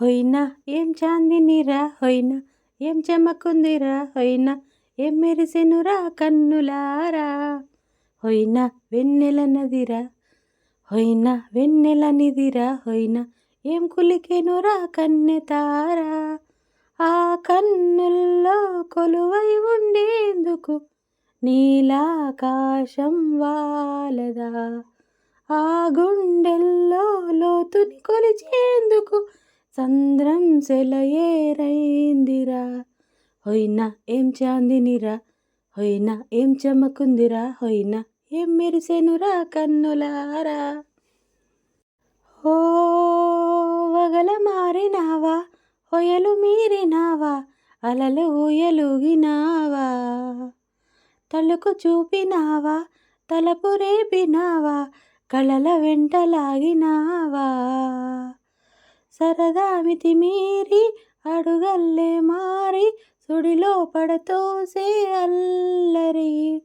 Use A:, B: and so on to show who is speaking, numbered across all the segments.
A: హొయినా ఏం చాందినిరా హొయినా ఏం చెమకుందిరా హొయినా ఏం మెరిసెనురా కన్నులారా హొయినా వెన్నెల నదిరా హొయినా వెన్నెల నిదిరా హొయినా ఏం కులికెనురా కన్నెతారా ఆ కన్నుల్లో కొలువై ఉండేందుకు నీలాకాశం వాలదా. ఆ గుండెల్లో లోతుని కొలిచేందుకు సంద్రం సెలయేరైందిరా హొయినా ఏం చాందినిరా. హొయినా ఏం చమకుందిరా. హొయినా ఏం మెరిసెనురా కన్నులారా. ఓ వగల మారినావా. హొయలు మీరినావా. అలలు ఊయలుగినావా తలుకు చూపినావా. తలపు రేపినావా. కళల వెంటలాగినావా సరదా మితిమీరి అడుగల్లే మారి సుడిలో పడతోసే అల్లరి.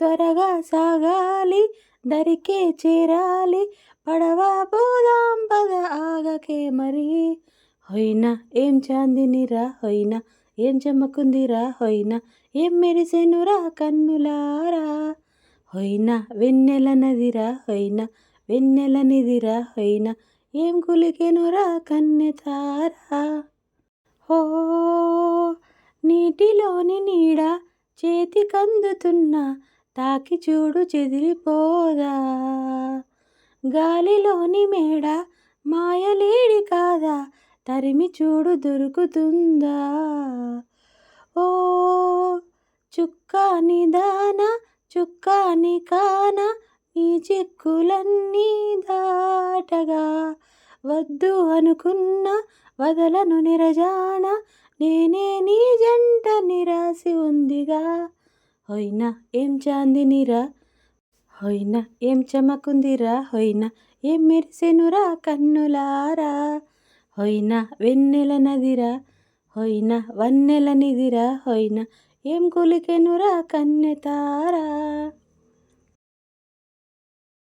A: త్వరగా సాగాలి దరికే చేరాలి పడవా పోదాం పద ఆగకే మరి. హొయినా ఏం చాందినిరా హొయినా ఏం చెమ్మకుందిరా హొయినా ఏం మెరిసెనురా కన్నులారా. హొయినా వెన్నెల నదిరా హొయినా వెన్నెల నిదిరా హొయినా ఏం గులిగెనురా కన్నె తారా ఓ నీటిలోని నీడ చేతికందుతున్నా తాకి చూడు చెదిరిపోదా? గాలిలోని మేడ మాయలేడి కాదా తరిమి చూడు దొరుకుతుందా? ఓ చుక్కాని దాన చుక్కాని కానా ఈ చిక్కులన్నీ దాటగా వద్దు అనుకున్న వదలను నిరజాన నేనే నీ జంట నిరాసి ఉందిగా. హొయ్నా ఏం చాందినిరా? హొయ్నా ఏం చమకుందిరా? హొయ్నా ఏం మెరిసెనురా కన్నులారా? హొయ్నా వెన్నెల నదిరా? హొయ్నా వన్నెల నిదిరా హొయ్నా ఏం కులికెనురా కన్నెతారా